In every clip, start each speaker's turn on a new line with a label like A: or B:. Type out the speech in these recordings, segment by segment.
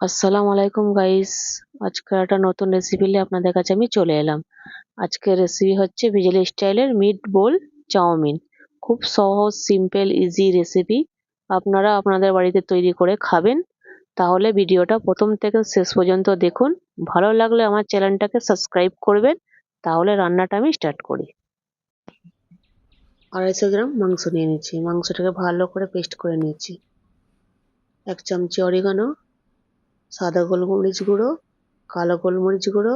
A: আসসালামু আলাইকুম গাইস আজকে একটা নতুন রেসিপি নিয়ে আপনাদের কাছে আমি চলে এলাম। আজকের রেসিপি হচ্ছে বিজলি স্টাইলের মিট বোল চাউমিন। খুব সহজ সিম্পল ইজি রেসিপি আপনারা আপনাদের বাড়িতে তৈরি করে খাবেন। তাহলে ভিডিওটা প্রথম থেকে শেষ পর্যন্ত দেখুন। ভালো লাগলে আমার চ্যানেলটাকে সাবস্ক্রাইব করবেন। তাহলে রান্নাটা আমি স্টার্ট করি। আড়াইশো গ্রাম মাংস নিয়ে নিচ্ছি। মাংসটাকে ভালো করে পেস্ট করে নিয়েছি এক চামচি অরিগানো সাদা গোলমরিচ গুঁড়ো, কালো গোলমরিচ গুঁড়ো,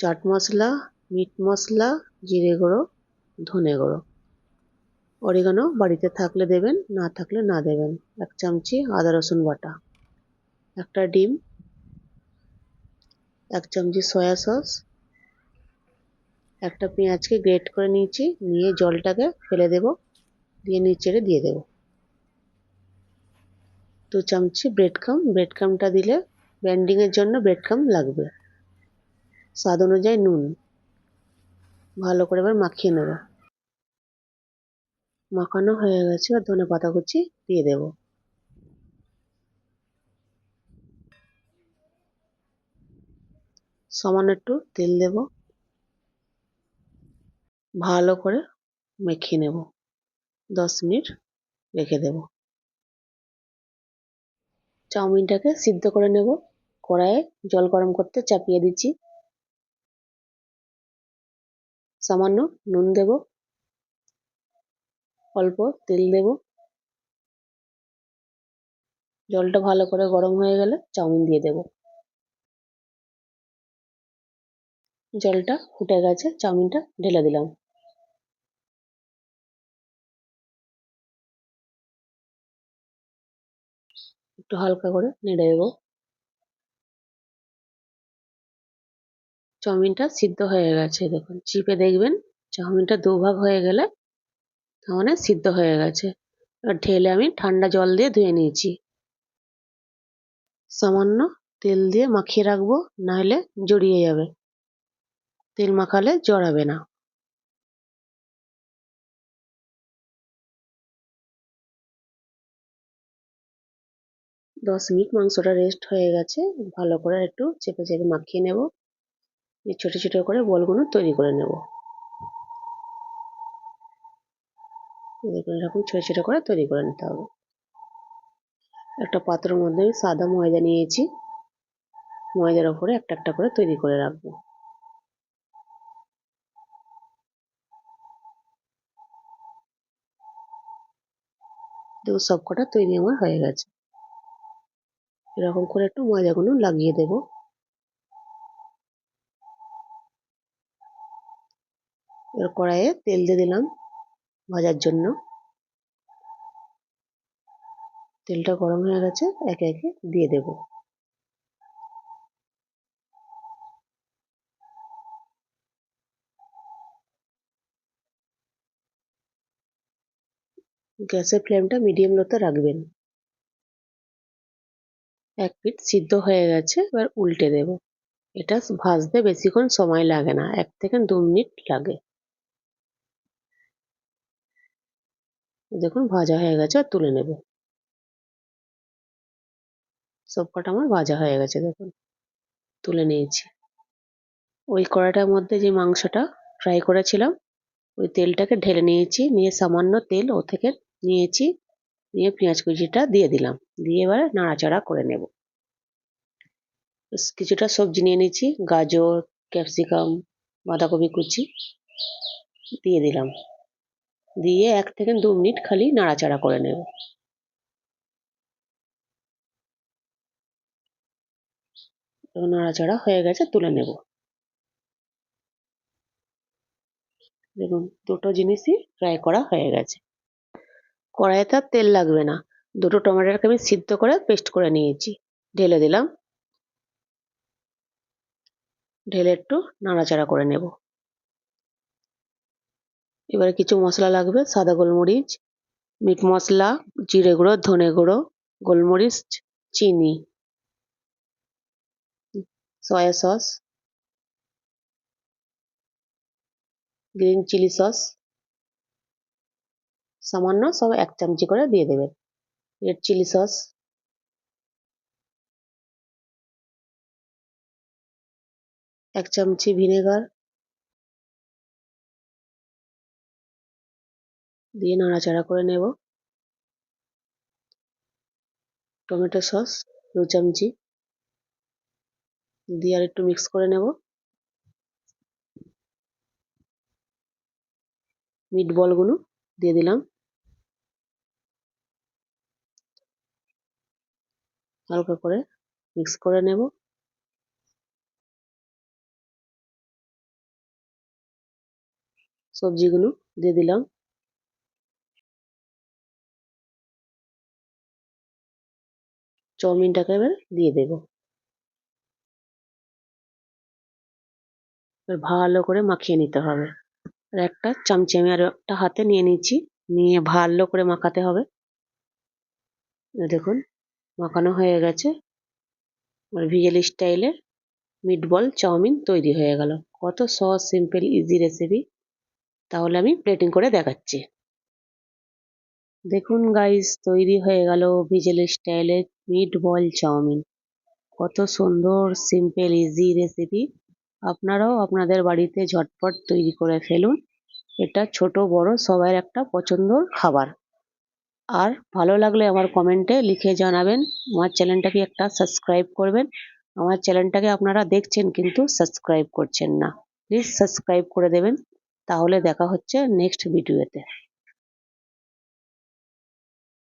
A: চাট মশলা, মিট মশলা, জিরে গুঁড়ো, ধনে গুঁড়ো। অরিগানো বাড়িতে থাকলে দেবেন, না থাকলে না দেবেন। এক চামচি আদা রসুন বাটা, একটা ডিম, এক চামচি সয়া সস, একটা পেঁয়াজকে গ্রেট করে নিয়েছি, নিয়ে জলটাকে ফেলে দেব, দিয়ে নিচেড়ে দিয়ে দেবো। দু চামচি ব্রেড ক্রাম ব্রেড ক্রামটা দিলে ব্যান্ডিংয়ের জন্য ব্রেড ক্রাম লাগবে। স্বাদ অনুযায়ী নুন। ভালো করে এবার মাখিয়ে নেব। মাখানো হয়ে গেছে আর ধনে পাতা কুচি দিয়ে দেব। সামান্য একটু তেল দেব। ভালো করে মেখে নেব। দশ মিনিট রেখে দেবো। চাউমিনটাকে সিদ্ধ করে নেব। কড়াইয়ে জল গরম করতে চাপিয়ে দিচ্ছি। সামান্য নুন দেব। অল্প তেল দেব। জলটা ভালো করে গরম হয়ে গেলে চাউমিন দিয়ে দেব। জলটা ফুটে গেছে, চাউমিনটা ঢেলে দিলাম। একটু হালকা করে নেড়ে দেবো। চাউমিনটা সিদ্ধ হয়ে গেছে, দেখুন। চিপে দেখবেন চাউমিনটা দুভাগ হয়ে গেলে তার মানে সিদ্ধ হয়ে গেছে। এবার ঢেলে আমি ঠান্ডা জল দিয়ে ধুয়ে নিয়েছি। সামান্য তেল দিয়ে মাখিয়ে রাখব, নাহলে জড়িয়ে যাবে। তেল মাখালে জড়াবে না। দশ মিনিট মাংসটা রেস্ট হয়ে গেছে, ভালো করে একটু চেপে চেপে মাখিয়ে নেব। ছোটো ছোটো করে বলগুলো তৈরি করে নেব। এরকম ছোটো ছোটো করে তৈরি করে নিতে হবে। একটা পাত্রের মধ্যে আমি সাদা ময়দা নিয়েছি। ময়দার ওপরে একটা একটা করে তৈরি করে রাখব। দেখুন সব কটা তৈরি আমার হয়ে গেছে। এরকম করে একটু ময়দাগুলো লাগিয়ে দেব। এবার কড়াইয়ে তেল দিয়ে দিলাম ভাজার জন্য। তেলটা গরম হয়ে গেছে, একে একে দিয়ে দেব। গ্যাসের ফ্লেমটা মিডিয়াম লোতে রাখবেন। এক পিঠ সিদ্ধ হয়ে গেছে, এবার উল্টে দেব। এটা ভাজতে বেশিক্ষণ সময় লাগে না, এক থেকে দু মিনিট লাগে। দেখুন, ভাজা হয়ে গেছে, আর তুলে নেব। সব কটা আমার ভাজা হয়ে গেছে, দেখুন। তুলে নিয়েছি। ওই কড়াটার মধ্যে যে মাংসটা ফ্রাই করেছিলাম, ওই তেলটাকে ঢেলে নিয়েছি, নিয়ে সামান্য তেল ও থেকে নিয়েছি। নিয়ে পেঁয়াজ কুচিটা দিয়ে দিলাম। দিয়ে এবারে নাড়াচাড়া করে নেব। কিছুটা সবজি নিয়ে নিচ্ছি গাজর, ক্যাপসিকাম, বাঁধাকপি কুচি দিয়ে দিলাম। দিয়ে এক থেকে দু মিনিট খালি নাড়াচাড়া করে নেব। নাড়াচাড়া হয়ে গেছে, তুলে নেব। দেখুন, দুটো জিনিসই ফ্রাই করা হয়ে গেছে। কড়াইতে আর তেল লাগবে না। দুটো টমেটোকে আমি সিদ্ধ করে পেস্ট করে নিয়েছি। ঢেলে দিলাম। ঢেলে একটু নাড়াচাড়া করে নেব। এবারে কিছু মশলা লাগবে। সাদা গোলমরিচ, মিট মশলা, জিরে গুঁড়ো, ধনে গুঁড়ো, গোলমরিচ, চিনি, soya sauce, green chilli sauce সামান্য সব এক চামচি করে দিয়ে দেবেন। Red chilli sauce. এক চামচি ভিনেগার। দিয়ে নাড়াচাড়া করে নেব। টমেটো সস, দু চামচি। দিয়ে আর একটু মিক্স করে নেব। মিট বলগুলো দিয়ে দিলাম। হালকা করে মিক্স করে নেব। সবজিগুলো দিয়ে দিলাম। চাউমিনটাকে এবার দিয়ে দেব। এবার ভালো করে মাখিয়ে নিতে হবে। আর একটা চামচি আমি আর একটা হাতে নিয়ে নিচ্ছি। নিয়ে ভালো করে মাখাতে হবে। দেখুন মাখানো হয়ে গেছে। আর ভিজেল স্টাইলের মিটবল চাউমিন তৈরি হয়ে গেল। কত সহজ সিম্পল ইজি রেসিপি তাহলে আমি প্লেটিং করে দেখাচ্ছি। দেখুন গাইস তৈরি হয়ে গেল ভিজেল স্টাইলের মিট বল চাউমিন। কত সুন্দর সিম্পল ইজি রেসিপি আপনারাও আপনাদের বাড়িতে ঝটপট তৈরি করে ফেলুন। এটা ছোট, বড় সবার একটা পছন্দর খাবার। আর ভালো লাগলে আমার কমেন্টে লিখে জানাবেন। আমার চ্যানেলটাকে একটা সাবস্ক্রাইব করবেন। আমার চ্যানেলটাকে আপনারা দেখছেন কিন্তু সাবস্ক্রাইব করছেন না। প্লিজ সাবস্ক্রাইব করে দেবেন। তাহলে দেখা হচ্ছে নেক্সট ভিডিওতে